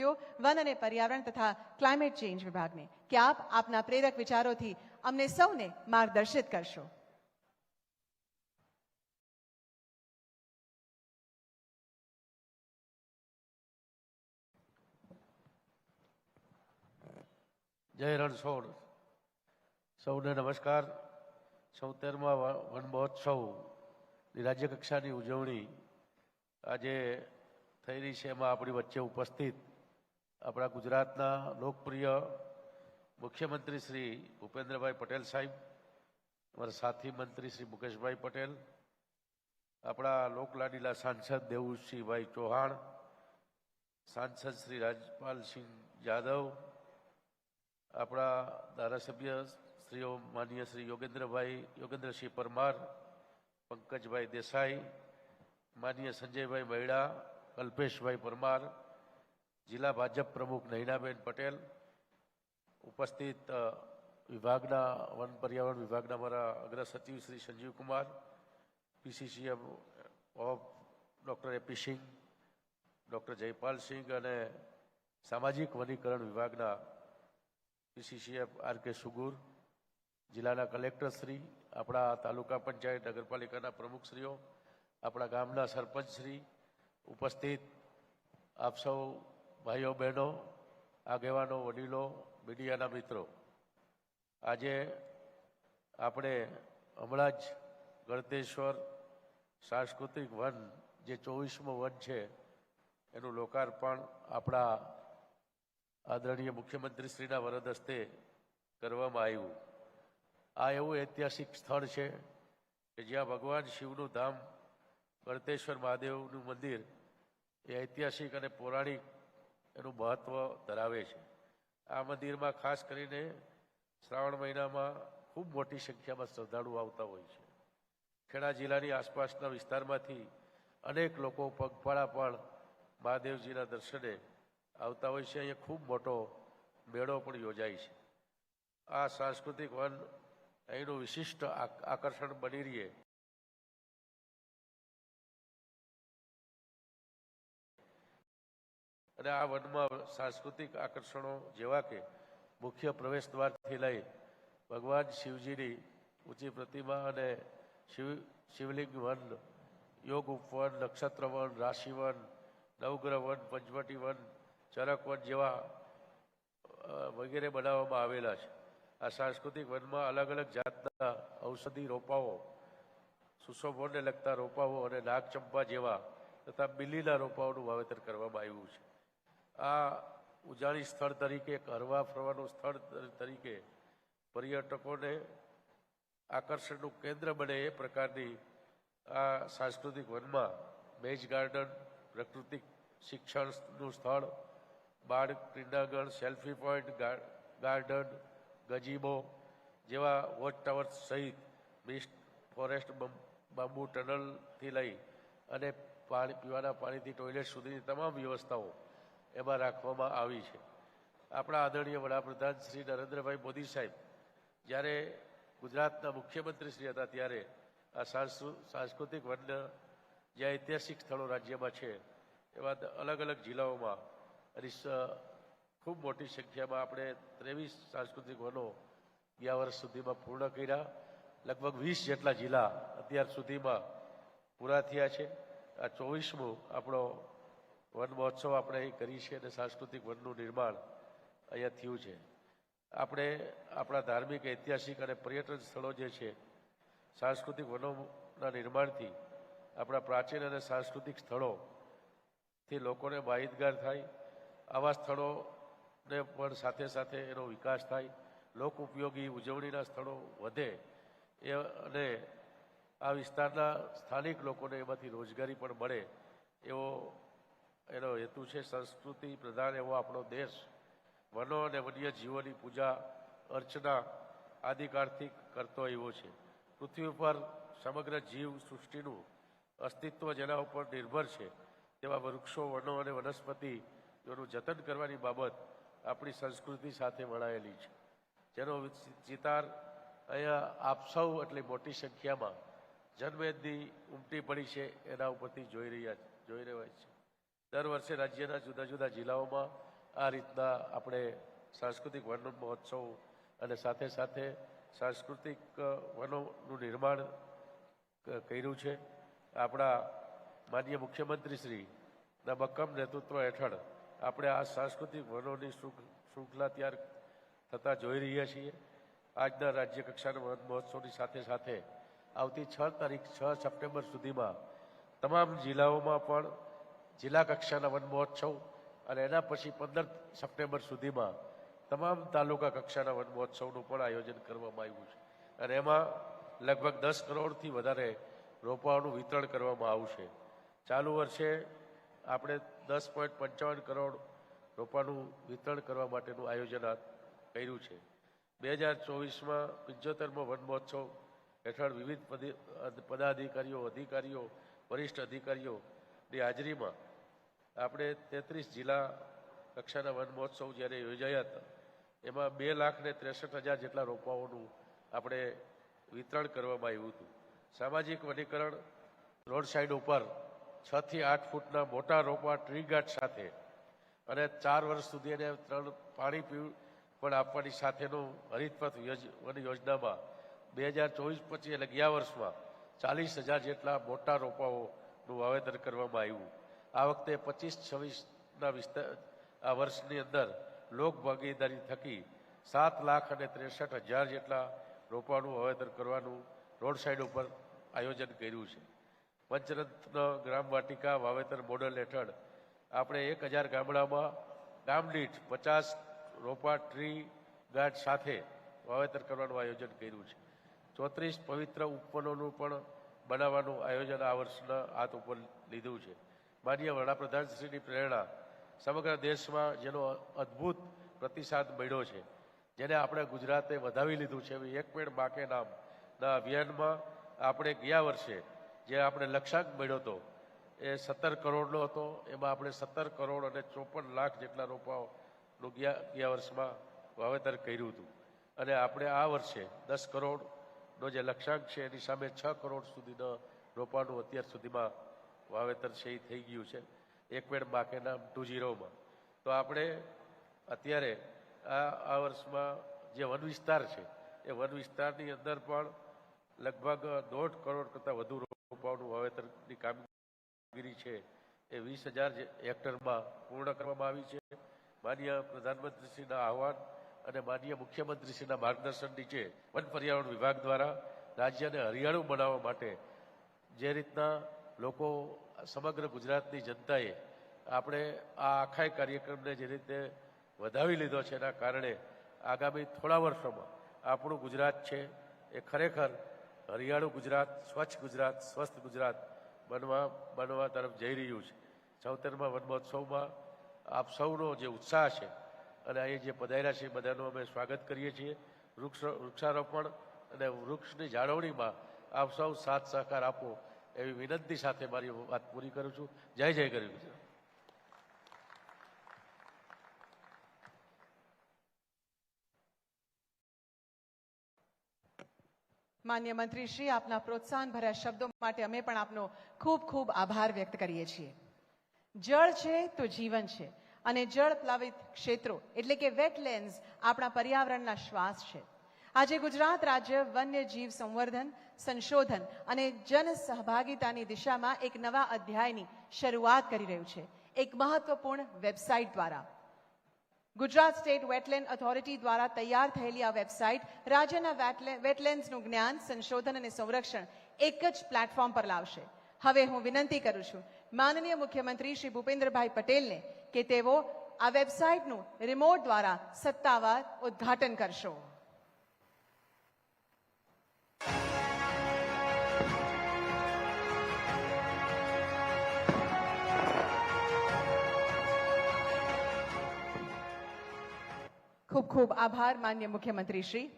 One અને પર્યાવરણ તથા ક્લાઇમેટ ચેન્જ વિભાગને, કે આપ આપના પ્રેરક વિચારોથી અમને સૌને માર્ગદર્શિત કરશો. જય રણછોડ. સૌને નમસ્કાર. સૌતેરમાં વન મહોત્સવની રાજ્ય કક્ષાની ઉજવણી આજે થઈ રહી છે. એમાં આપણી વચ્ચે ઉપસ્થિત આપણા ગુજરાતના લોકપ્રિય મુખ્યમંત્રી શ્રી ભૂપેન્દ્રભાઈ પટેલ સાહેબ, અમારા સાથી મંત્રી શ્રી મુકેશભાઈ પટેલ, આપણા લોકલાડીલા સાંસદ દેવુસિંહભાઈ ચૌહાણ, સાંસદ શ્રી રાજપાલસિંહ જાદવ, આપણા ધારાસભ્ય શ્રીઓ માનીય શ્રી યોગેન્દ્રભાઈ, યોગેન્દ્રસિંહ પરમાર, પંકજભાઈ દેસાઈ, માનીય સંજયભાઈ મહિડા, કલ્પેશભાઈ પરમાર જિલ્લા ભાજપ પ્રમુખ નૈનાબેન પટેલ, ઉપસ્થિત વિભાગના, વન પર્યાવરણ વિભાગના મારા અગ્ર સચિવ Shri Sanjeevkumar PCCM of doctor AP Singh, doctor Jaypal Singh અને સામાજિક વનીકરણ વિભાગના પીસીસીએફ આર કે સુગુર, જિલ્લાના કલેક્ટરશ્રી આપણા તાલુકા પંચાયત નગરપાલિકાના પ્રમુખશ્રીઓ આપણા ગામના સરપંચશ્રી ઉપસ્થિત આપ સૌ ભાઈઓ, બહેનો, આગેવાનો, વડીલો, મીડિયાના મિત્રો, આજે આપણે હમણાં જ ગળતેશ્વર સાંસ્કૃતિક વન જે ચોવીસમો વન છે, એનું લોકાર્પણ આપણા આદરણીય મુખ્યમંત્રી શ્રીના વરદ હસ્તે કરવામાં આવ્યું. આ એવું ઐતિહાસિક સ્થળ છે કે જ્યાં ભગવાન શિવનું ધામ ગળતેશ્વર મહાદેવનું મંદિર એ ઐતિહાસિક અને પૌરાણિક એનું મહત્વ ધરાવે છે. આ મંદિરમાં ખાસ કરીને શ્રાવણ મહિનામાં ખૂબ મોટી સંખ્યામાં શ્રદ્ધાળુ આવતા હોય છે. ખેડા જિલ્લાની આસપાસના વિસ્તારમાંથી અનેક લોકો પગપાળા પણ મહાદેવજીના દર્શને આવતા હોય છે. અહીંયા ખૂબ મોટો મેળો પણ યોજાય છે. આ સાંસ્કૃતિક વન અહીંનું વિશિષ્ટ આક- આકર્ષણ બની રહીએ અને આ વનમાં સાંસ્કૃતિક આકર્ષણો જેવા કે મુખ્ય પ્રવેશ દ્વારથી લઈ ભગવાન શિવજીની ઊંચી પ્રતિમા અને શિવ, શિવલિંગ વન, યોગ ઉપવન નક્ષત્ર વન, રાશિ વન, નવગ્રહ વન, પંચવટી વન, ચરક વન જેવા વગેરે બનાવવામાં આવેલા છે. આ સાંસ્કૃતિક વનમાં અલગ અલગ જાતના ઔષધિ રોપાઓ, સુશોભનને લગતા રોપાઓ અને નાગચંપા જેવા તથા બિલીના રોપાઓનું વાવેતર કરવામાં આવ્યું છે. આ ઉજાણી સ્થળ તરીકે હરવા ફરવાનું સ્થળ તરીકે પર્યટકોને આકર્ષણનું કેન્દ્ર બને એ પ્રકારની આ સાંસ્કૃતિક વનમાં મેજ ગાર્ડન, પ્રાકૃતિક શિક્ષણનું સ્થળ, બાળ ક્રીડાગણ, સેલ્ફી પોઈન્ટ ગાર્ડન, ગજીબો જેવા વોચ ટાવર સહિત મિસ્ટ ફોરેસ્ટ બાંબુ ટનલથી લઈ અને પાણી, પીવાના પાણીથી ટોયલેટ સુધીની તમામ વ્યવસ્થાઓ એમાં રાખવામાં આવી છે. આપણા આદરણીય વડાપ્રધાન શ્રી નરેન્દ્રભાઈ મોદી સાહેબ, જ્યારે ગુજરાતના મુખ્યમંત્રી શ્રી હતા ત્યારે આ સાંસ્કૃતિક વન જે ઐતિહાસિક સ્થળો રાજ્યમાં છે, એવા અલગ અલગ જિલ્લાઓમાં અને ખૂબ મોટી સંખ્યામાં આપણે ત્રેવીસ સાંસ્કૃતિક વનો ગયા વર્ષ સુધીમાં પૂર્ણ કર્યા. લગભગ વીસ જેટલા જિલ્લા અત્યાર સુધીમાં પૂરા થયા છે. આ ચોવીસમું આપણો વન મહોત્સવ આપણે અહીં કરી છે અને સાંસ્કૃતિક વનનું નિર્માણ અહીંયા થયું છે. આપણે આપણા ધાર્મિક, ઐતિહાસિક અને પર્યટન સ્થળો જે છે, સાંસ્કૃતિક વનોના નિર્માણથી આપણા પ્રાચીન અને સાંસ્કૃતિક સ્થળોથી લોકોને માહિતગાર થાય. આવા સ્થળોને પણ સાથે સાથે એનો વિકાસ થાય. લોક ઉપયોગી ઉજવણીના સ્થળો વધે એ અને આ વિસ્તારના સ્થાનિક લોકોને એમાંથી રોજગારી પણ મળે એવો એનો હેતુ છે સંસ્કૃતિ પ્રધાન એવો આપણો દેશ. વનો અને વન્ય જીવોની પૂજા, અર્ચના આદિકાળથી કરતો આવ્યો છે. પૃથ્વી ઉપર સમગ્ર જીવ સૃષ્ટિનું અસ્તિત્વ જેના ઉપર નિર્ભર છે, તેવા વૃક્ષો, વનો અને વનસ્પતિઓનું જતન કરવાની બાબત આપણી સંસ્કૃતિ સાથે વળાયેલી છે. જેનો ચિતાર અહીંયા આપ સૌ એટલી મોટી સંખ્યામાં જન્મેદની ઉમટી પડી છે, એના ઉપરથી જોઈ રહ્યા જોઈ રહ્યા છે. દર વર્ષે રાજ્યના જુદા જુદા જિલ્લાઓમાં આ રીતના આપણે સાંસ્કૃતિક વન મહોત્સવ અને સાથે સાથે સાંસ્કૃતિક વનોનું નિર્માણ કર્યું છે. આપણા માનનીય મુખ્યમંત્રી શ્રીના મક્કમ નેતૃત્વ હેઠળ આપણે આ સાંસ્કૃતિક વનોની શૃંખ- શૃંખલા તૈયાર થતા જોઈ રહ્યા છીએ. આજના રાજ્ય કક્ષાના વન મહોત્સવની સાથે સાથે આવતી છ તારીખ, છ સપ્ટેમ્બર સુધીમાં તમામ જિલ્લાઓમાં પણ જિલ્લા કક્ષાના વન મહોત્સવ અને એના પછી પંદર સપ્ટેમ્બર સુધીમાં તમામ તાલુકા કક્ષાના વન મહોત્સવનું પણ આયોજન કરવામાં આવ્યું છે. અને એમાં લગભગ દસ કરોડથી વધારે રોપાઓનું વિતરણ કરવામાં આવશે. ચાલુ વર્ષે આપણે દસ પોઈન્ટ પંચાવન કરોડ રોપાનું વિતરણ કરવા માટેનું આયોજન કર્યું છે. બે હજાર ચોવીસમાં પંચોતેરમો વન મહોત્સવ હેઠળ વિવિધ પદે- પદાધિકારીઓ, અધિકારીઓ, વરિષ્ઠ અધિકારીઓની હાજરીમાં આપણે તેત્રીસ જિલ્લા કક્ષાના વન મહોત્સવ જ્યારે યોજાયા હતા, એમાં બે લાખ ને ત્રેસઠ હજાર જેટલા રોપાઓનું આપણે વિતરણ કરવામાં આવ્યું હતું. સામાજિક વનીકરણ, રોડ સાઈડ ઉપર છ થી આઠ ફૂટના મોટા રોપા ટ્રી ગાર્ડ સાથે અને ચાર વર્ષ સુધી એને ત્રણ પાણી પીવું, પણ આપવાની સાથેનું હરિતપથ વન યોજનામાં બે હજાર ચોવીસ પચીસ એટલે ગયા વર્ષમાં ચાલીસ હજાર જેટલા મોટા રોપાઓનું વાવેતર કરવામાં આવ્યું. આ વખતે પચીસ છવ્વીસના વિસ્તાર, આ વર્ષની અંદર લોક ભાગીદારી થકી સાત લાખ અને ત્રેસઠ હજાર જેટલા રોપાનું વાવેતર કરવાનું રોડ સાઈડ ઉપર આયોજન કર્યું છે. પંચરત્ન ગ્રામ વાટિકા વાવેતર મોડલ હેઠળ આપણે એક હજાર ગામડામાં ગામ દીઠ પચાસ રોપા ટ્રી ગાર્ડ સાથે વાવેતર કરવાનું આયોજન કર્યું છે. ચોત્રીસ પવિત્ર ઉપવનોનું પણ બનાવવાનું આયોજન આ વર્ષના હાથ ઉપર લીધું છે. માનીય વડાપ્રધાનશ્રીની પ્રેરણા સમગ્ર દેશમાં જેનો અદ્ભુત પ્રતિસાદ મળ્યો છે, જેને આપણે ગુજરાતે વધાવી લીધું છે એક પેડ બાકે નામના અભિયાનમાં આપણે ગયા વર્ષે જે આપણે લક્ષ્યાંક મળ્યો હતો, એ સત્તર કરોડનો હતો. એમાં આપણે સત્તર કરોડ અને ચોપન લાખ જેટલા રોપાઓનું ગયા ગયા વર્ષમાં વાવેતર કર્યું હતું. અને આપણે આ વર્ષે દસ કરોડનો જે લક્ષ્યાંક છે, એની સામે છ કરોડ સુધીના રોપાનું અત્યાર સુધીમાં વાવેતર છે એ થઈ ગયું છે, એક પેડ બાકેના ટુ ઝીરોમાં તો આપણે અત્યારે આ આ વર્ષમાં જે વન વિસ્તાર છે, એ વન વિસ્તારની અંદર પણ લગભગ દોઢ કરોડ કરતાં વધુ રોપાઓનું વાવેતરની કામગીરી છે, એ વીસ હજાર હેક્ટરમાં પૂર્ણ કરવામાં આવી છે. માન્ય પ્રધાનમંત્રીશ્રીના આહવાન અને માન્ય મુખ્યમંત્રીશ્રીના માર્ગદર્શન નીચે વન પર્યાવરણ વિભાગ દ્વારા રાજ્યને હરિયાળું બનાવવા માટે જે રીતના લોકો સમગ્ર ગુજરાતની જનતાએ આપણે આ આખા કાર્યક્રમને જે રીતે વધાવી લીધો છે એના કારણે આગામી થોડા વર્ષોમાં આપણું ગુજરાત છે એ ખરેખર હરિયાળું ગુજરાત, સ્વચ્છ ગુજરાત, સ્વસ્થ ગુજરાત બનવા બનવા તરફ જઈ રહ્યું છે. ચૌતેરમાં વન મહોત્સવમાં આપ સૌનો જે ઉત્સાહ છે અને અહીં જે પધાર્યા છે બધાનું અમે સ્વાગત કરીએ છીએ. વૃક્ષ, વૃક્ષારોપણ અને વૃક્ષની જાળવણીમાં આપ સૌ સાથ સહકાર આપો. એવી વિનંતી સાથે મારી વાત પૂરી કરું છું. જય જય ગરીબ ગુજરાત માન્ય મંત્રી શ્રી આપના પ્રોત્સાહન ભર્યા શબ્દો માટે અમે પણ આપનો ખૂબ ખૂબ આભાર વ્યક્ત કરીએ છીએ. જળ છે તો જીવન છે અને જળ પ્લાવિત ક્ષેત્રો એટલે કે વેટલેન્ડ્સ આપણા પર્યાવરણના શ્વાસ છે. આજે ગુજરાત રાજ્ય વન્યજીવ સંવર્ધન, સંશોધન અને જન સહભાગિતાની દિશામાં એક નવા અધ્યાયની શરૂઆત કરી રહ્યું છે. એક મહત્વપૂર્ણ વેબસાઇટ દ્વારા. ગુજરાત સ્ટેટ વેટલેન્ડ ઓથોરિટી દ્વારા તૈયાર થયેલી આ વેબસાઇટ રાજ્યના વેટલે- વેટલેન્ડ્સનું જ્ઞાન, સંશોધન અને સંરક્ષણ એક જ પ્લેટફોર્મ પર લાવશે. હવે હું વિનંતી કરું છું, માનનીય મુખ્યમંત્રી શ્રી ભૂપેન્દ્રભાઈ પટેલને કે તેઓ આ વેબસાઇટનું રિમોટ દ્વારા સત્તાવાર ઉદ્ઘાટન કરશો. ખૂબ ખૂબ આભાર, માન્ય મુખ્યમંત્રી શ્રી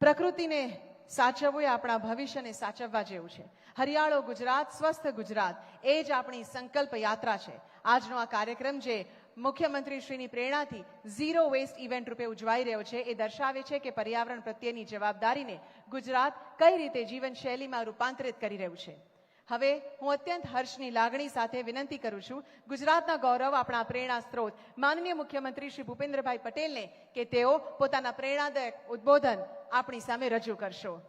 પ્રકૃતિને સાચવવું એ આપણા ભવિષ્યને સાચવવા જેવું છે. હરિયાળો ગુજરાત, સ્વસ્થ ગુજરાત, એ જ આપણી સંકલ્પ યાત્રા છે. આજનો આ કાર્યક્રમ જે મુખ્યમંત્રી શ્રીની પ્રેરણાથી ઝીરો વેસ્ટ ઇવેન્ટ રૂપે ઉજવાઈ રહ્યો છે, એ દર્શાવે છે કે પર્યાવરણ પ્રત્યેની જવાબદારીને ગુજરાત કઈ રીતે જીવનશૈલીમાં રૂપાંતરિત કરી રહ્યું છે. હવે હું અત્યંત હર્ષની લાગણી સાથે વિનંતી કરું છું, ગુજરાતના ગૌરવ આપણા પ્રેરણા સ્ત્રોત, માનનીય મુખ્યમંત્રી શ્રી ભૂપેન્દ્રભાઈ પટેલને કે તેઓ પોતાના પ્રેરણાદાયક ઉદ્બોધન આપણી સામે રજૂ કરશો.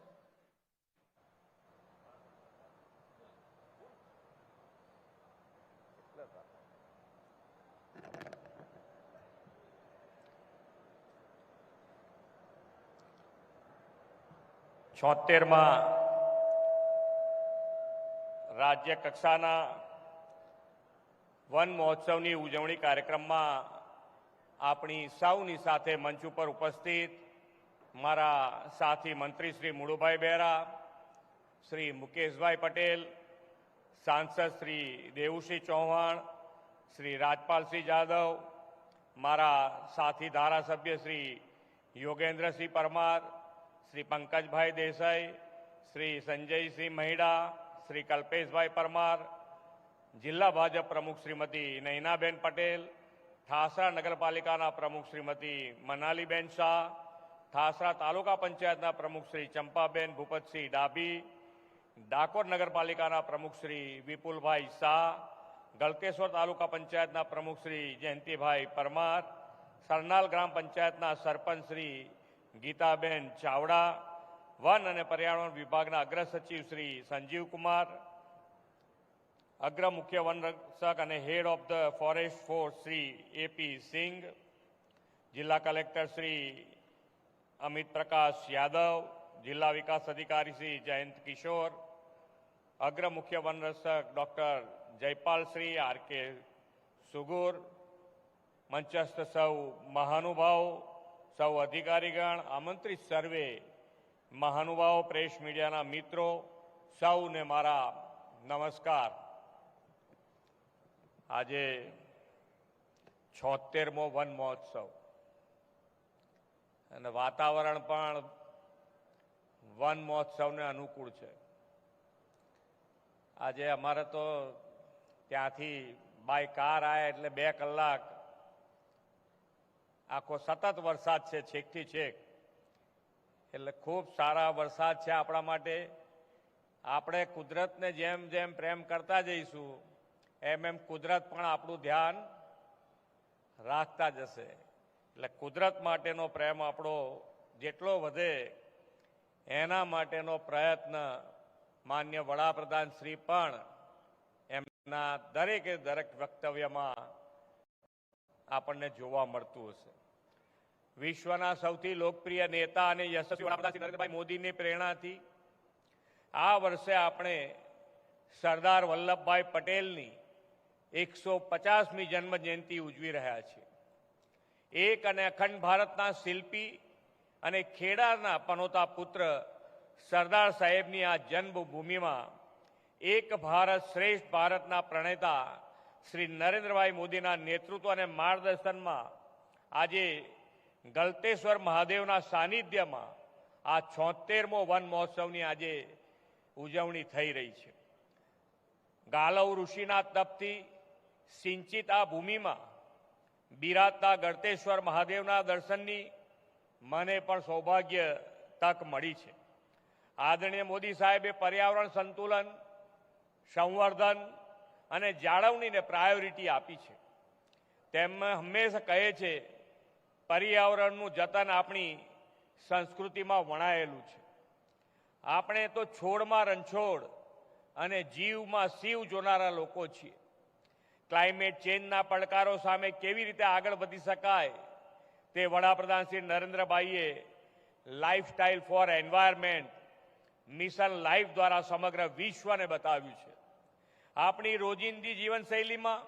છોતેરમાં રાજ્ય કક્ષાના વન મહોત્સવની ઉજવણી કાર્યક્રમમાં આપણી સૌની સાથે મંચ ઉપર ઉપસ્થિત મારા સાથી મંત્રી શ્રી મુળુભાઈ બહેરા શ્રી મુકેશભાઈ પટેલ, સાંસદ શ્રી દેવુસિંહ ચૌહાણ, શ્રી રાજપાલસિંહ જાદવ, મારા સાથી ધારાસભ્ય શ્રી યોગેન્દ્રસિંહ પરમાર, શ્રી પંકજભાઈ દેસાઈ, શ્રી સંજયસિંહ મહિડા શ્રી કલ્પેશભાઈ પરમાર, જિલ્લા ભાજપ પ્રમુખ શ્રીમતી નૈનાબેન પટેલ ઠાસરા નગરપાલિકાના પ્રમુખ શ્રીમતી મનાલીબેન શાહ ઠાસરા તાલુકા પંચાયતના પ્રમુખ શ્રી ચંપાબેન ભૂપતસિંહ ડાભી, ડાકોર નગરપાલિકાના પ્રમુખ શ્રી વિપુલભાઈ શાહ, ગલકેશ્વર તાલુકા પંચાયતના પ્રમુખ શ્રી જયંતિભાઈ પરમાર, સરનાલ ગ્રામ પંચાયતના સરપંચ શ્રી ગીતાબેન ચાવડા વન અને પર્યાવરણ વિભાગના અગ્ર સચિવ શ્રી સંજીવ કુમાર, અગ્ર મુખ્ય વન રક્ષક અને head of the forest force Shri AP Singh, જિલ્લા કલેક્ટર શ્રી અમિત પ્રકાશ યાદવ, જિલ્લા વિકાસ અધિકારી શ્રી જયંત કિશોર, અગ્ર મુખ્ય વન રક્ષક doctor Jaipal Shri R K Sugur, મંચસ્થ સૌ મહાનુભાવ, સૌ અધિકારીગણ, આમંત્રિત સર્વે મહાનુભાવો, પ્રેસ મીડિયાના મિત્રો, સૌને મારા નમસ્કાર. આજે છોતેરમો વન મહોત્સવ. અને વાતાવરણ પણ વન મહોત્સવને અનુકૂળ છે. આજે અમારે તો ત્યાંથી બાય કાર આવ્યા એટલે બે કલાક. આખો સતત વરસાદ છે, છેકથી છેક. એટલે ખૂબ સારા વરસાદ છે આપણા માટે. આપણે કુદરતને જેમ જેમ પ્રેમ કરતા જઈશું, એમ એમ કુદરત પણ આપણું ધ્યાન રાખતા જશે. એટલે કુદરત માટેનો પ્રેમ આપણો જેટલો વધે, એના માટેનો પ્રયત્ન માન્ય વડાપ્રધાન શ્રી પણ એમના દરેકે દરેક વક્તવ્યમાં આપણને જોવા મળતું હશે. વિશ્વના સૌથી લોકપ્રિય નેતા અને યશસ્વી વડાપ્રધાન નરેન્દ્રભાઈ મોદીની પ્રેરણાથી આ વર્ષે આપણે સરદાર વલ્લભભાઈ પટેલની એકસો પચાસમી જન્મ જયંતિ ઉજવી રહ્યા છીએ. એક અને અખંડ ભારતના શિલ્પી અને ખેડાના પનોતા પુત્ર સરદાર સાહેબની આ જન્મભૂમિમાં એક ભારત શ્રેષ્ઠ ભારતના પ્રણેતા શ્રી નરેન્દ્રભાઈ મોદીના નેતૃત્વ અને માર્ગદર્શનમાં આજે ગલતેશ્વર મહાદેવના સાનિધ્યમાં આ છોતેરમો વન મહોત્સવની આજે ઉજવણી થઈ રહી છે. ગાલવ ઋષિના તપથી સિંચિત આ ભૂમિમાં બિરાજતા ગળતેશ્વર મહાદેવના દર્શનની મને પણ સૌભાગ્ય તક મળી છે. આદરણીય મોદી સાહેબે પર્યાવરણ સંતુલન, સંવર્ધન અને જાળવણીને પ્રાયોરિટી આપી છે. તેમ હંમેશા કહે છે પર્યાવરણનું જતન આપણી સંસ્કૃતિમાં વણાયેલું છે. આપણે તો છોડમાં રણછોડ અને જીવમાં શિવ જોનારા લોકો છીએ. ક્લાઇમેટ ચેન્જના પડકારો સામે કેવી રીતે આગળ વધી શકાય તે વડાપ્રધાન Shri નરેન્દ્રભાઈએ lifestyle for environment mission life દ્વારા સમગ્ર વિશ્વને બતાવ્યું છે. આપણી રોજિંદી જીવનશૈલીમાં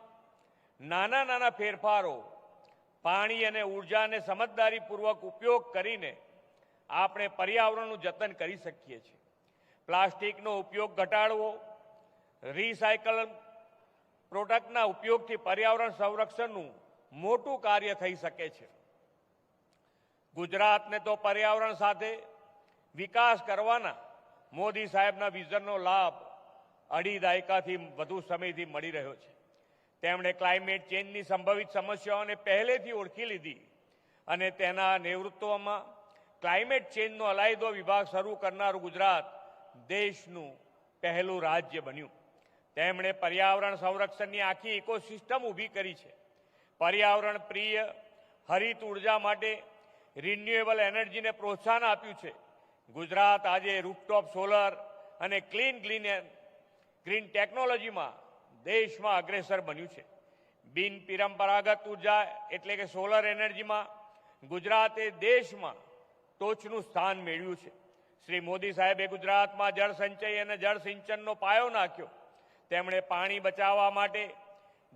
નાના નાના ફેરફારો પાણી અને ઉર્જાને સમજદારીપૂર્વક ઉપયોગ કરીને આપણે પર્યાવરણનું જતન કરી શકીએ છીએ. પ્લાસ્ટિકનો ઉપયોગ ઘટાડવો રિસાયકલ પ્રોડક્ટના ઉપયોગથી પર્યાવરણ સંરક્ષણનું મોટું કાર્ય થઈ શકે છે. ગુજરાતને તો પર્યાવરણ સાથે વિકાસ કરવાના મોદી સાહેબના વિઝનનો લાભ અઢી દાયકાથી વધુ સમયથી મળી રહ્યો છે. તેમણે ક્લાઇમેટ ચેન્જની સંભવિત સમસ્યાઓને પહેલેથી ઓળખી લીધી અને તેના નેતૃત્વમાં ક્લાઇમેટ ચેન્જનો અલાયદો વિભાગ શરૂ કરનારું ગુજરાત દેશનું પહેલું રાજ્ય બન્યું. તેમણે પર્યાવરણ સંરક્ષણની આખી ઇકોસિસ્ટમ ઊભી કરી છે. પર્યાવરણ પ્રિય, હરિત ઊર્જા માટે રિન્યુએબલ એનર્જીને પ્રોત્સાહન આપ્યું છે. ગુજરાત આજે રૂપટોપ સોલર અને ક્લીન ગ્લીન ગ્રીન ટેકનોલોજીમાં દેશમાં અગ્રેસર બન્યું છે. બિન પરંપરાગત ઊર્જા એટલે કે સોલર એનર્જીમાં ગુજરાતે દેશમાં ટોચનું સ્થાન મેળવ્યું છે. શ્રી મોદી સાહેબે ગુજરાતમાં જળ સંચય અને જળ સિંચનનો પાયો નાખ્યો. તેમણે પાણી બચાવવા માટે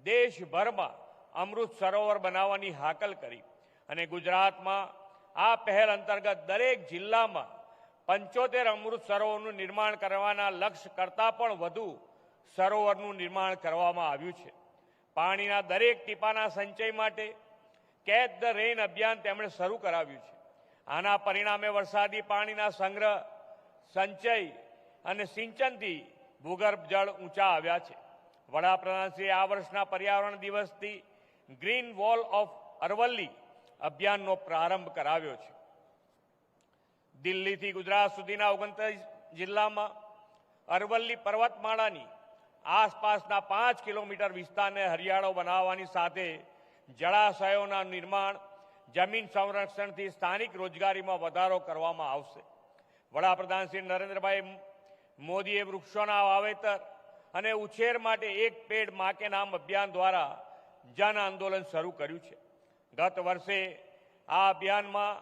દેશભરમાં અમૃત સરોવર બનાવવાની હાકલ કરી અને ગુજરાતમાં આ પહેલ અંતર્ગત દરેક જિલ્લામાં પંચોતેર અમૃત સરોવરનું નિર્માણ કરવાના લક્ષ્ય કરતાં પણ વધુ સરોવરનું નિર્માણ કરવામાં આવ્યું છે. પાણીના દરેક ટીપાના સંચય માટે કેચ ધ રેઇન અભિયાન તેમણે શરૂ કરાવ્યું છે. આના પરિણામે વરસાદી પાણીના સંગ્રહ, સંચય અને સિંચનથી ભૂગર્ભ જળ ઊંચા આવ્યા છે. વડાપ્રધાનશ્રીએ આ વર્ષના પર્યાવરણ દિવસથી ગ્રીન વોલ ઓફ અરવલ્લી અભિયાનનો પ્રારંભ કરાવ્યો છે. દિલ્હીથી ગુજરાત સુધીના ઓગણત્રીસ જિલ્લામાં અરવલ્લી પર્વતમાળાની આસપાસના પાંચ કિલોમીટર વિસ્તારને હરિયાળો બનાવવાની સાથે જળાશયોના નિર્માણ, જમીન સંરક્ષણથી સ્થાનિક રોજગારીમાં વધારો કરવામાં આવશે. વડાપ્રધાન શ્રી નરેન્દ્રભાઈ મોદીએ વૃક્ષોના વાવેતર અને ઉછેર માટે એક પેડ મા કે નામ અભિયાન દ્વારા જન આંદોલન શરૂ કર્યું છે. ગત વર્ષે આ અભિયાનમાં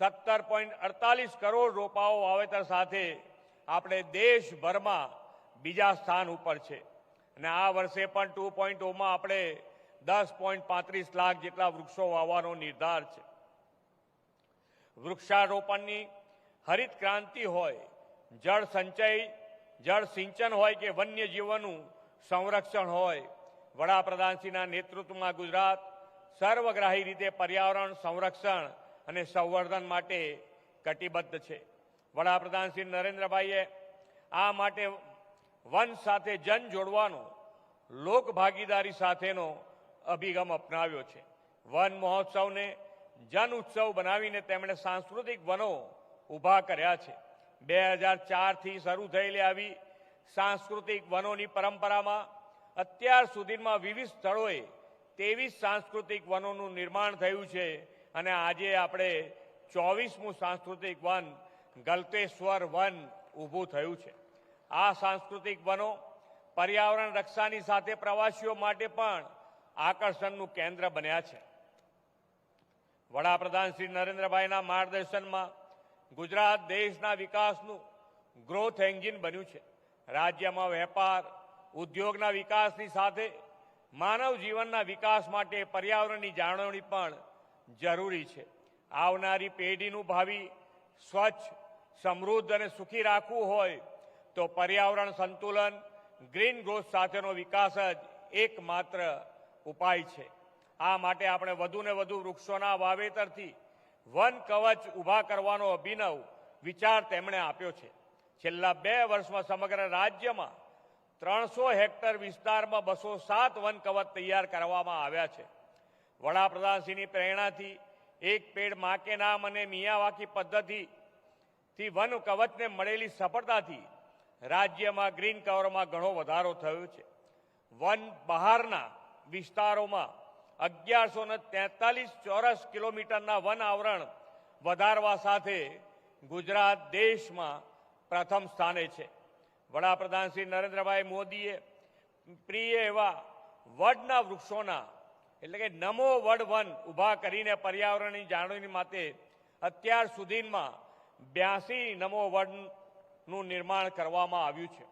સત્તર પોઈન્ટ અડતાલીસ કરોડ રોપાઓ વાવેતર સાથે આપણે દેશભરમાં બીજા સ્થાન ઉપર છે. અને આ વર્ષે પણ ટુ પોઈન્ટ ઓમાં આપણે દસ પોઈન્ટ પાંત્રીસ લાખ જેટલા વૃક્ષો વાવવાનો નિર્ધાર છે. વૃક્ષારોપણની હરિત ક્રાંતિ હોય, જળ સંચય, જળ સિંચન હોય કે વન્ય જીવનનું સંરક્ષણ હોય, વડાપ્રધાનશ્રીના નેતૃત્વમાં ગુજરાત સર્વગ્રાહી રીતે પર્યાવરણ સંરક્ષણ અને સંવર્ધન માટે કટિબદ્ધ છે. વડાપ્રધાન શ્રી નરેન્દ્રભાઈએ આ માટે વન સાથે જન જોડવાનો લોક ભાગીદારી સાથેનો અભિગમ અપનાવ્યો છે. વન મહોત્સવને જન ઉત્સવ બનાવીને તેમણે સાંસ્કૃતિક વનો ઊભા કર્યા છે. બે હજાર ચારથી શરૂ થયેલી આવી સાંસ્કૃતિક વનોની પરંપરામાં અત્યાર સુધીમાં વિવિધ સ્થળોએ ત્રેવીસ સાંસ્કૃતિક વનોનું નિર્માણ થયું છે અને આજે આપણે ચોવીસમું સાંસ્કૃતિક વન ગલતેશ્વર વન ઊભું થયું છે. આ સાંસ્કૃતિક વનો પર્યાવરણ રક્ષાની સાથે પ્રવાસીઓ માટે પણ આકર્ષણનું કેન્દ્ર બન્યા છે. વડાપ્રધાન શ્રી નરેન્દ્રભાઈના માર્ગદર્શનમાં ગુજરાત દેશના વિકાસનું ગ્રોથ એન્જિન બન્યું છે. રાજ્યમાં વેપાર, ઉદ્યોગના વિકાસની સાથે માનવ જીવનના વિકાસ માટે પર્યાવરણની જાળવણી પણ જરૂરી છે. આવનારી પેઢીનું ભાવિ સ્વચ્છ, સમૃદ્ધ અને સુખી રાખવું હોય તો પર્યાવરણ સંતુલન ગ્રીન ગ્રોથ સાથેનો વિકાસ જ એકમાત્ર ઉપાય છે. આ માટે આપણે વધુને વધુ વૃક્ષોના વાવેતરથી વન કવચ ઊભા કરવાનો અભિનવ વિચાર તેમણે આપ્યો છે. છેલ્લા બે વર્ષમાં સમગ્ર રાજ્યમાં ત્રણસો હેક્ટર વિસ્તારમાં બસો સાત વન કવચ તૈયાર કરવામાં આવ્યા છે. વડાપ્રધાનશ્રીની પ્રેરણાથી એક પેડ મા નામ અને મિયાવાકી પદ્ધતિથી વન કવચને મળેલી સફળતાથી રાજ્યમાં ગ્રીન કવરમાં ઘણો વધારો થયો છે. વન બહારના વિસ્તારોમાં અગિયારસો ને ચોરસ કિલોમીટરના વન આવરણ વધારવા સાથે ગુજરાત દેશમાં પ્રથમ સ્થાને છે. વડાપ્રધાન શ્રી નરેન્દ્રભાઈ મોદીએ પ્રિય એવા વડના વૃક્ષોના, એટલે કે નમો વડ વન ઊભા કરીને પર્યાવરણની જાળવણી માટે અત્યાર સુધીમાં બ્યાસી નમો વડનું નિર્માણ કરવામાં આવ્યું છે.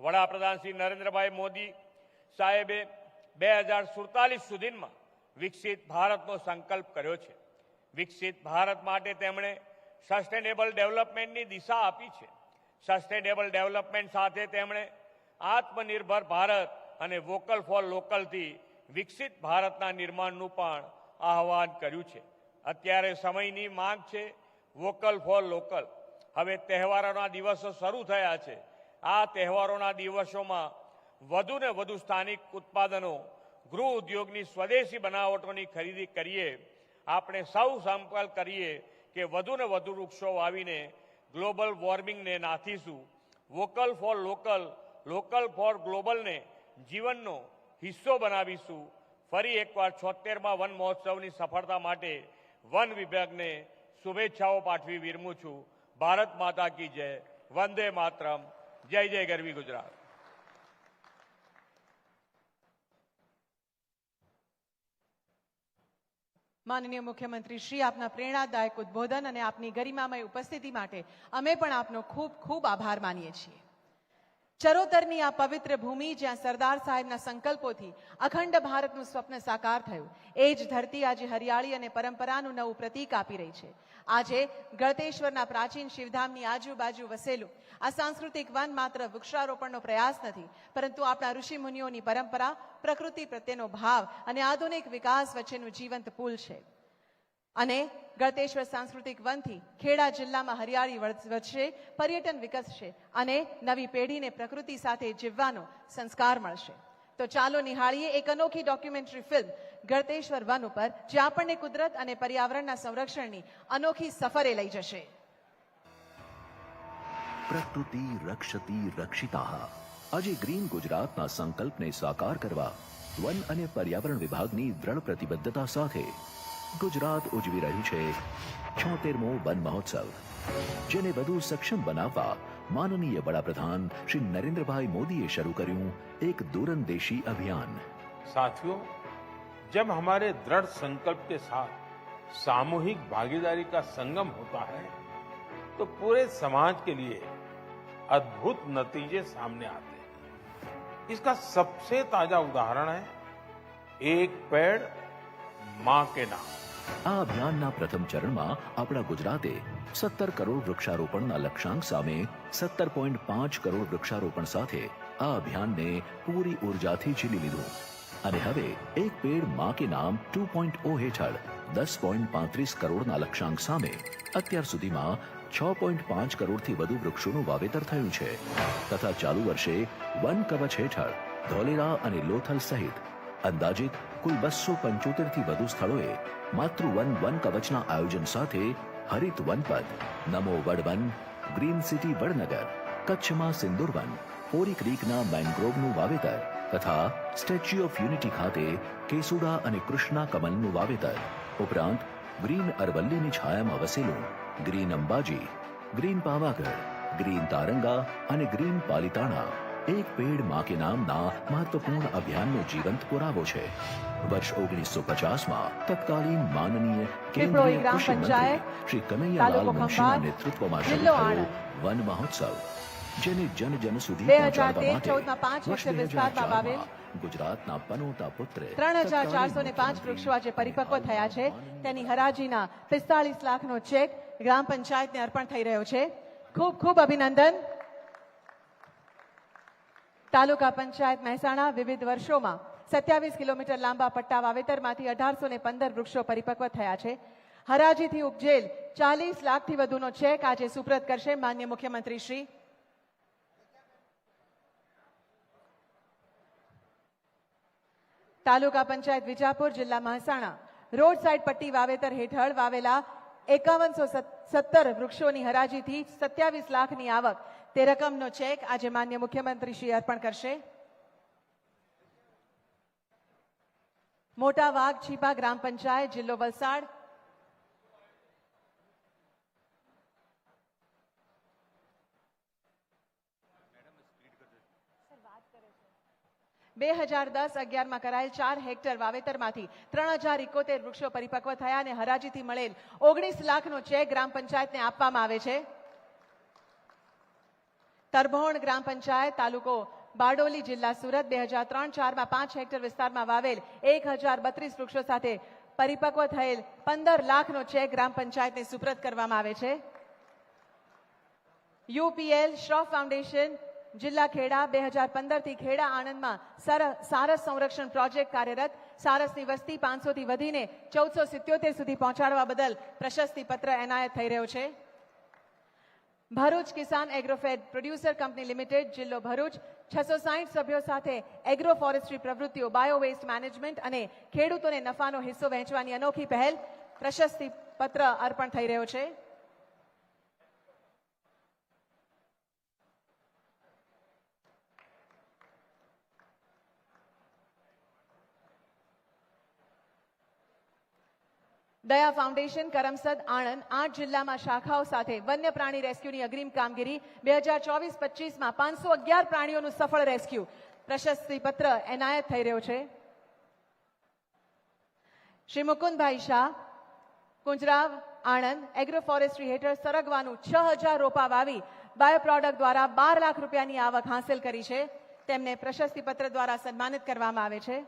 વડાપ્રધાન શ્રી નરેન્દ્રભાઈ મોદી સાહેબે બે હજાર સુડતાલીસ સુધીમાં વિકસિત ભારતનો સંકલ્પ કર્યો છે. વિકસિત ભારત માટે તેમણે સસ્ટેનેબલ ડેવલપમેન્ટની દિશા આપી છે. સસ્ટેનેબલ ડેવલપમેન્ટ સાથે તેમણે આત્મનિર્ભર ભારત અને વોકલ ફોર લોકલથી વિકસિત ભારતના નિર્માણનું પણ આહવાન કર્યું છે. અત્યારે સમયની માંગ છે વોકલ ફોર લોકલ. હવે તહેવારોના દિવસો શરૂ થયા છે. આ તહેવારોના દિવસોમાં વધુને વધુ સ્થાનિક ઉત્પાદનો, ગૃહ ઉદ્યોગની સ્વદેશી બનાવટોની ખરીદી કરીએ. આપણે સૌ સંકલ્પ કરીએ કે વધુને વધુ વૃક્ષો વાવીને ગ્લોબલ વોર્મિંગને નાથીશું. Vocal for local local for ગ્લોબલને જીવનનો હિસ્સો બનાવીશું. ફરી એકવાર છોતેરમાં વન મહોત્સવની સફળતા માટે વન વિભાગને શુભેચ્છાઓ પાઠવી વિરમું છું. ભારત માતા કી જય. વંદે માતરમ. જય જય ગરવી ગુજરાત. માનનીય મુખ્યમંત્રી શ્રી, આપના પ્રેરણાદાયક ઉદ્બોધન અને આપની ગરિમામય ઉપસ્થિતિ માટે અમે પણ આપનો ખૂબ ખૂબ આભાર માનીએ છીએ. ચરોતરની આ પવિત્ર ભૂમિ જ્યાં સરદાર સાહેબના સંકલ્પોથી અખંડ ભારતનું સ્વપ્ન સાકાર થયું, એ જ ધરતી આજે હરિયાળી અને પરંપરાનું નવું પ્રતીક આપી રહી છે. આજે ગળતેશ્વરના પ્રાચીન શિવધામની આજુબાજુ વસેલું, આ સાંસ્કૃતિક વન માત્ર વૃક્ષારોપણનો પ્રયાસ નથી, પરંતુ આપણા ઋષિ મુનિઓની પરંપરા, પ્રકૃતિ પ્રત્યેનો ભાવ અને આધુનિક વિકાસ વચ્ચેનું જીવંત પુલ છે. અને ગળતેશ્વર સાંસ્કૃતિક વનથી ખેડા જિલ્લામાં હરિયાળી વધશે, પર્યટન વિકસશે અને નવી પેઢીને પ્રકૃતિ સાથે જીવવાનો સંસ્કાર મળશે. તો ચાલો નિહાળીએ એક અનોખી ડોક્યુમેન્ટરી ફિલ્મ ગળતેશ્વર વન ઉપર, જે આપણને કુદરત અને પર્યાવરણના સંરક્ષણની અનોખી સફરે લઈ જશે. પ્રકૃતિ રક્ષતી રક્ષિતા આજે ગ્રીન ગુજરાતના સંકલ્પને સાકાર કરવા વન અને પર્યાવરણ વિભાગની દ્રઢ પ્રતિબદ્ધતા સાથે ગુજરાત ઉજવી રહ્યું છે છોતેરમો વન મહોત્સવ જેને વધુ સક્ષમ બનાવવા માનનીય વડાપ્રધાન શ્રી નરેન્દ્રભાઈ મોદીએ શરૂ કર્યું એક દૂરંદેશી અભિયાન साथियों जब हमारे दृढ़ संकल्प के साथ सामूहिक भागीदारी का संगम होता है तो पूरे समाज के लिए अद्भुत नतीजे सामने आते हैं इसका सबसे ताजा उदाहरण है एक पेड़ मां के नाम આ અભિયાનના પ્રથમ ચરણમાં આપણા ગુજરાતે સત્તર કરોડ વૃક્ષારોપણના લક્ષ્યાંક સામે સત્તર પોઈન્ટ પાંચ કરોડ વૃક્ષારોપણ સાથે આ અભિયાનને પૂરી ઉર્જાથી ઝીલી લીધું. અને હવે એક પેડમાં કે નામ ટુ પોઈન્ટ ઓ હેઠળ દસ પોઈન્ટ પાંત્રીસ કરોડના લક્ષ્યાંક સામે અત્યાર સુધીમાં છ પોઈન્ટ પાંચ કરોડથી વધુ વૃક્ષોનું વાવેતર થયું છે. તથા ચાલુ વર્ષે વન કવચ હેઠળ ધોલેરા અને લોથલ સહિત અંદાજિત કુલ બસો પંચોતેરથી વધુ સ્થળોએ માતૃવન વન વન કવચના આયોજન સાથે હરિત વનપથ નમો વડવન ગ્રીન સિટી વડનગર, કચ્છમાં સિંદુર વન પોરી ક્રીકના મેંગ્રોવનું વાવેતર તથા સ્ટેચ્યુ ઓફ યુનિટી ખાતે કેસુડા અને કૃષ્ણા કમલનું વાવેતર. ઉપરાંત ગ્રીન અરવલ્લીની છાયામાં વસેલું green Ambaji, green Pavagadh, green Taranga અને ગ્રીન પાલિતાણા એક પેડમાં કે નામના મહત્વપૂર્ણ અભિયાનનો જીવંત પુરાવો છે. વર્ષ ઓગણીસો પચાસમાં તત્કાલીન માનનીય કેન્દ્રીય કૃષિ મંત્રી શ્રી કનૈયાલાલ મુનશીના નેતૃત્વમાં શરૂ થયો વન મહોત્સવ જેને જન જન સુધી પહોંચાડવા માટે વર્ષ હેક્ટર વિસ્તારમાં 2004 ગુજરાતના પનોતા પુત્ર ત્રણ હજાર ચારસો ને પાંચ વૃક્ષો આજે પરિપક્વ થયા છે. તેની હરાજીના પિસ્તાળીસ લાખનો ચેક ગ્રામ પંચાયતને અર્પણ થઈ રહ્યો છે. ખૂબ ખૂબ અભિનંદન. તાલુકા પંચાયત મહેસાણા વિવિધ વર્ષોમાં સત્યાવીસ કિલોમીટર લાંબા પટ્ટા વાવેતરમાંથી અઢારસો ને પંદર વૃક્ષો પરિપક્વ થયા છે. હરાજીથી ઉપજેલ ચાલીસ લાખથી વધુનો ચેક આજે સુપ્રત કરશે માન્ય મુખ્યમંત્રી શ્રી. તાલુકા પંચાયત વિજાપુર જિલ્લા મહેસાણા રોડ સાઇડ પટ્ટી વાવેતર હેઠળ વાવેલા એકાવનસો સત્તર વૃક્ષોની હરાજીથી સત્યાવીસ લાખની આવક તે રકમનો ચેક આજે માન્ય મુખ્યમંત્રી શ્રી અર્પણ કરશે. મોટા વાઘ છીપા ગ્રામ પંચાયત, જિલ્લો વલસાડ. બે હજાર દસ અગિયારમાં કરાયેલ ચાર હેક્ટર વાવેતરમાંથી ત્રણ હજાર ઇકોતેર વૃક્ષો પરિપક્વ થયા અને હરાજીથી મળેલ ઓગણીસ લાખનો ચેક ગ્રામ પંચાયતને આપવામાં આવે છે. તરભોણ ગ્રામ પંચાયત, તાલુકો બારડોલી જિલ્લા સુરત, બે હજાર ત્રણ, ચારમાં પાંચ હેક્ટર વિસ્તારમાં વાવેલ એક હજાર બત્રીસ વૃક્ષો સાથે પરિપક્વ થયેલ પંદર લાખનો ચેક ગ્રામ પંચાયતને સુપ્રત કરવામાં આવે છે. યુપીએલ શ્રોફ ફાઉન્ડેશન જિલ્લા ખેડા, બે હજાર પંદરથી ખેડા આણંદમાં સર- સારસ સંરક્ષણ પ્રોજેક્ટ કાર્યરત સારસની વસ્તી પાંચસોથી વધીને ચૌદસો સિત્યોતેર સુધી પહોંચાડવા બદલ પ્રશસ્તિપત્ર એનાયત થઈ રહ્યો છે. Bharuch Kisan Agrofed producer company limited, જિલ્લો ભરૂચ, છસો સાહીઠ સભ્યો સાથે એગ્રો ફોરેસ્ટ્રી પ્રવૃત્તિઓ, બાયો વેસ્ટ મેનેજમેન્ટ અને ખેડૂતોને નફાનો હિસ્સો વહેંચવાની અનોખી પહેલ પ્રશસ્તિ પત્ર અર્પણ થઈ રહ્યો છે. દયા ફાઉન્ડેશન, કરમસદ, આણંદ, આઠ જિલ્લામાં શાખાઓ સાથે વન્ય પ્રાણી રેસ્ક્યુની અગ્રીમ કામગીરી બે હજાર ચોવીસ પચીસમાં પાંચસો અગિયાર પ્રાણીઓનું સફળ રેસ્ક્યુ. પ્રશસ્તિ પત્ર એનાયત થઈ રહ્યો છે. શ્રી મુકુંદભાઈ શાહ, કુંજરાવ, આણંદ એગ્રો ફોરેસ્ટ્રી હેઠળ સરગવાનું છ હજાર રોપા વાવી બાયો પ્રોડક્ટ દ્વારા બાર લાખ રૂપિયાની આવક હાંસલ કરી છે. તેમને પ્રશસ્તિપત્ર દ્વારા સન્માનિત કરવામાં આવે છે.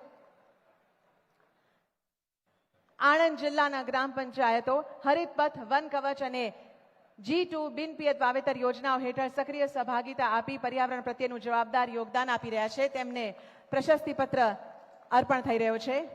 આણંદ જિલ્લાના ગ્રામ પંચાયતો, હરિતપથ, વન કવચ અને જી ટુ બિનપિયત વાવેતર યોજનાઓ હેઠળ સક્રિય સહભાગીતા આપી પર્યાવરણ પ્રત્યેનું જવાબદાર યોગદાન આપી રહ્યા છે. તેમને પ્રશસ્તિપત્ર અર્પણ થઈ રહ્યો છે.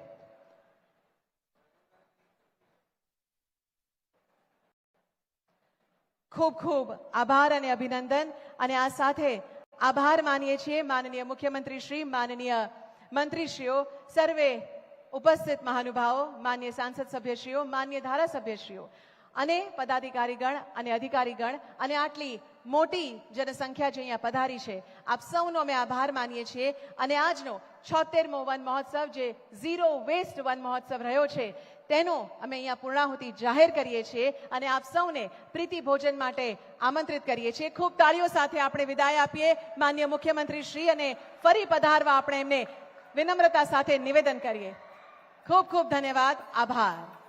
ખૂબ ખૂબ આભાર અને અભિનંદન અને આ સાથે આભાર માનીએ છીએ માનનીય મુખ્યમંત્રી શ્રી, માનનીય મંત્રીશ્રીઓ. સર્વે ઉપસ્થિત મહાનુભાવો, માન્ય સાંસદ સભ્યશ્રીઓ, માન્ય ધારાસભ્યશ્રીઓ અને પદાધિકારીગણ અને અધિકારીગણ અને આટલી મોટી જનસંખ્યા જે અહીંયા પધારી છે, આપ સૌનો અમે આભાર માનીએ છીએ અને આજનો છોતેરમો વન મહોત્સવ જે ઝીરો વેસ્ટ વન મહોત્સવ રહ્યો છે, તેનો અમે અહીંયા પૂર્ણાહુતિ જાહેર કરીએ છીએ અને આપ સૌને પ્રીતિ ભોજન માટે આમંત્રિત કરીએ છીએ. ખૂબ તાળીઓ સાથે આપણે વિદાય આપીએ. માન્ય મુખ્યમંત્રી શ્રી અને ફરી પધારવા આપણે એમને વિનમ્રતા સાથે નિવેદન કરીએ. ખૂબ ખૂબ ધન્યવાદ. આભાર.